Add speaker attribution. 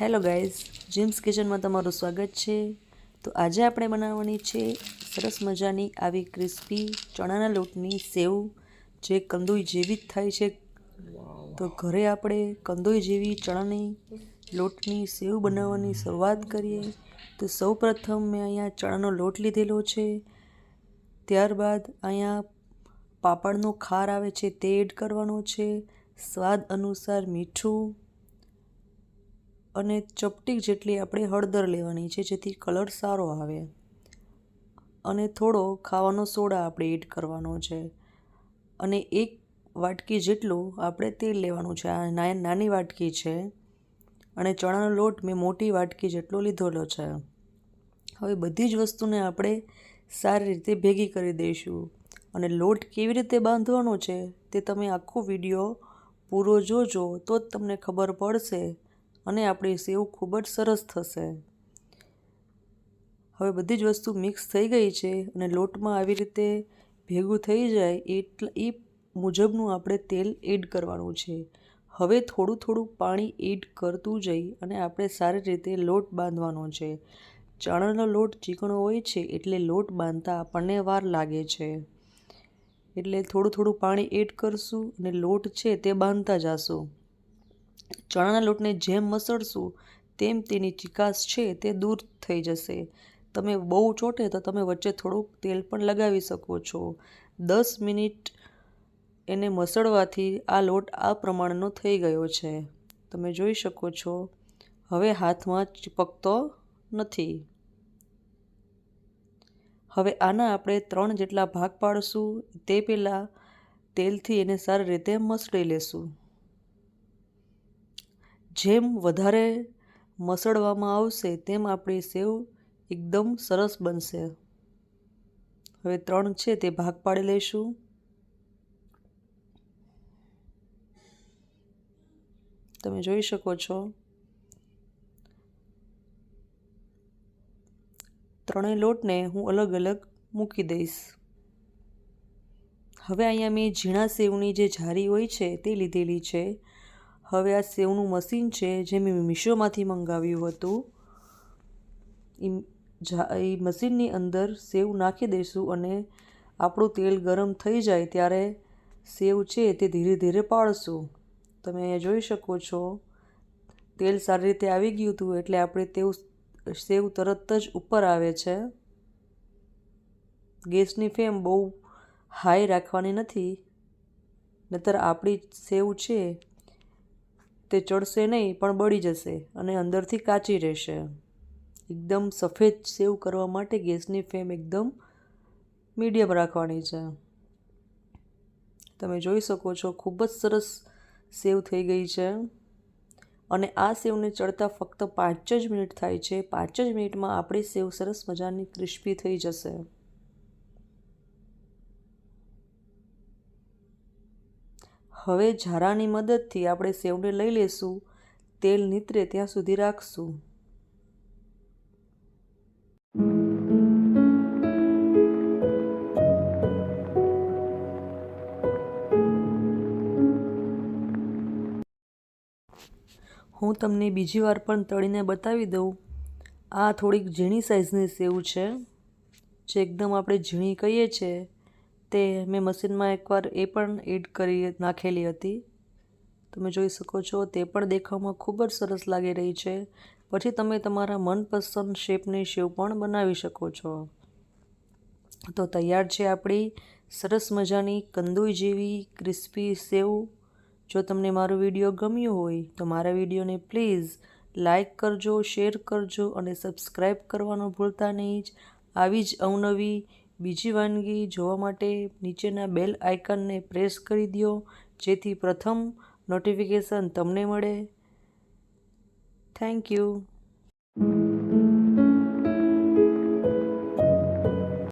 Speaker 1: Hello guys, gyms કિચનમાં તમારું સ્વાગત છે. તો આજે આપણે બનાવવાની છે સરસ મજાની આવી ક્રિસ્પી ચણાના લોટની સેવ, જે કંદોઈ જેવી જ થાય છે. તો ઘરે આપણે કંદોઈ જેવી ચણાની લોટની સેવ બનાવવાની શરૂઆત કરીએ. તો સૌ પ્રથમ મેં અહીંયા ચણાનો લોટ લીધેલો છે. ત્યારબાદ અહીંયા પાપડનો ખાર આવે છે, તે એડ કરવાનો છે. સ્વાદ અનુસાર મીઠું અને ચપટી જેટલી આપણે હળદર લેવાની છે, જેથી કલર સારો આવે. અને થોડો ખાવાનો સોડા આપણે એડ કરવાનો છે. અને એક વાટકી જેટલું આપણે તેલ લેવાનું છે. આ નાની વાટકી છે. અને ચણાનો લોટ મેં મોટી વાટકી જેટલો લીધેલો છે. હવે બધી જ વસ્તુને આપણે સારી રીતે ભેગી કરી દઈશું. અને લોટ કેવી રીતે બાંધવાનો છે, તે તમે આખો વીડિયો પૂરો જોજો, તો જ તમને ખબર પડશે. અને આપણી સેવ ખૂબ જ સરસ થશે. હવે બધી જ વસ્તુ મિક્સ થઈ ગઈ છે અને લોટમાં આવી રીતે ભેગું થઈ જાય એટલે એ મુજબનું આપણે તેલ એડ કરવાનું છે. હવે થોડું થોડું પાણી એડ કરતું જઈ અને આપણે સારી રીતે લોટ બાંધવાનો છે. ચણાનો લોટ ચીકણો હોય છે એટલે લોટ બાંધતા આપણને વાર લાગે છે. એટલે થોડું થોડું પાણી એડ કરશું અને લોટ છે તે બાંધતા જાશું. ચણાના લોટને જેમ મસળશું, તેમ તેની ચિકાસ છે તે દૂર થઈ જશે. તમે બહુ ચોટે તો તમે વચ્ચે થોડુંક તેલ પણ લગાવી શકો છો. દસ મિનિટ એને મસળવાથી આ લોટ આ પ્રમાણનો થઈ ગયો છે. તમે જોઈ શકો છો, હવે હાથમાં ચીપકતો નથી. હવે આના આપણે ત્રણ જેટલા ભાગ પાડશું. તે પહેલાં તેલથી એને સારી રીતે મસળી લેશું. જેમ વધારે મસળવામાં આવશે, તેમ આપણી સેવ એકદમ સરસ બનશે. હવે ત્રણ છે, તે ભાગ પાડી લઈશું. તમે જોઈ શકો છો. ત્રણેય લોટને હું અલગ અલગ મૂકી દઈશ. હવે અહીંયા મેં ઝીણા સેવની જે જારી હોય છે, તે લીધેલી છે. હવે આ સેવનું મશીન છે જે મેં મીશોમાંથી મંગાવ્યું હતું. એ મશીનની અંદર સેવ નાખી દઈશું અને આપણું તેલ ગરમ થઈ જાય ત્યારે સેવ છે તે ધીરે ધીરે પાડશું. તમે અહીંયા જોઈ શકો છો, તેલ સારી રીતે આવી ગયું હતું એટલે આપણે તેવું સેવ તરત જ ઉપર આવે છે. ગેસની ફ્લેમ બહુ હાઈ રાખવાની નથી નહીતર આપણી સેવ છે તે ચડશે નહીં, પણ બળી જશે અને અંદરથી કાચી રહેશે. એકદમ સફેદ સેવ કરવા માટે ગેસની ફ્લેમ એકદમ મીડિયમ રાખવાની છે. તમે જોઈ શકો છો, ખૂબ જ સરસ સેવ થઈ ગઈ છે અને આ સેવને ચડતા ફક્ત પાંચ જ મિનિટ થાય છે. પાંચ જ મિનિટમાં આપણી સેવ સરસ મજાની ક્રિસ્પી થઈ જશે. હવે ઝારાની મદદથી આપણે સેવને લઈ લેશું, તેલ નીતરે ત્યાં સુધી રાખશું. હું તમને બીજી વાર પણ તળીને બતાવી દઉં. આ થોડીક ઝીણી સાઇઝની સેવ છે, જે એકદમ આપણે ઝીણી કહીએ છીએ. તે મેં મશીનમાં એકવાર એ પણ એડ કરી નાખેલી હતી. તમે જોઈ શકો છો, તે પણ દેખાવમાં ખૂબ જ સરસ લાગી રહી છે. પછી તમે તમારા મનપસંદ શેપની સેવ પણ બનાવી શકો છો. તો તૈયાર છે આપણી સરસ મજાની કંદોઈ જેવી ક્રિસ્પી સેવ. જો તમને મારો વીડિયો ગમ્યો હોય તો મારા વિડીયોને પ્લીઝ લાઈક કરજો, શેર કરજો અને સબસ્ક્રાઈબ કરવાનું ભૂલતા નહીં જ. આવી જ અવનવી બીજી વાનગી જોવા માટે નીચેના બેલ આઇકનને પ્રેસ કરી દો, જેથી પ્રથમ નોટિફિકેશન તમને મળે. Thank you.